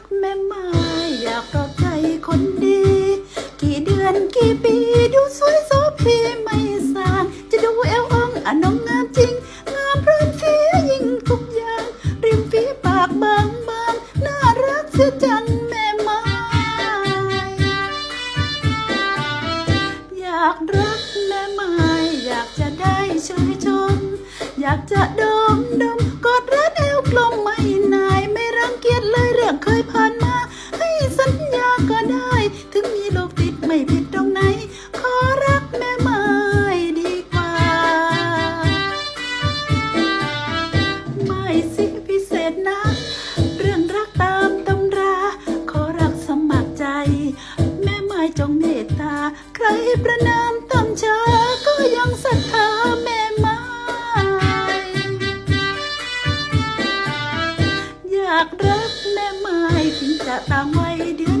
กแม่ไม้อยากปลอบใจคนดี กี่เดือนกี่ปีดูสวยโซพีไม่สาง จะดูเอวอ่องอะน้องงามจริง งามพร้อมเสียยิ่งทุกอย่างริมฝีปากบางบางน่ารักเสียจังแม่ไม้อยากรักแม่ไม้อยากจะได้ชื่ชม อยากจะได้ จงเมตตา ใครประนามต่ำช้าก็ยังศรัทธาแม่ไม้อยากรักแม่ไม้ถึงจะตามวัยเดือน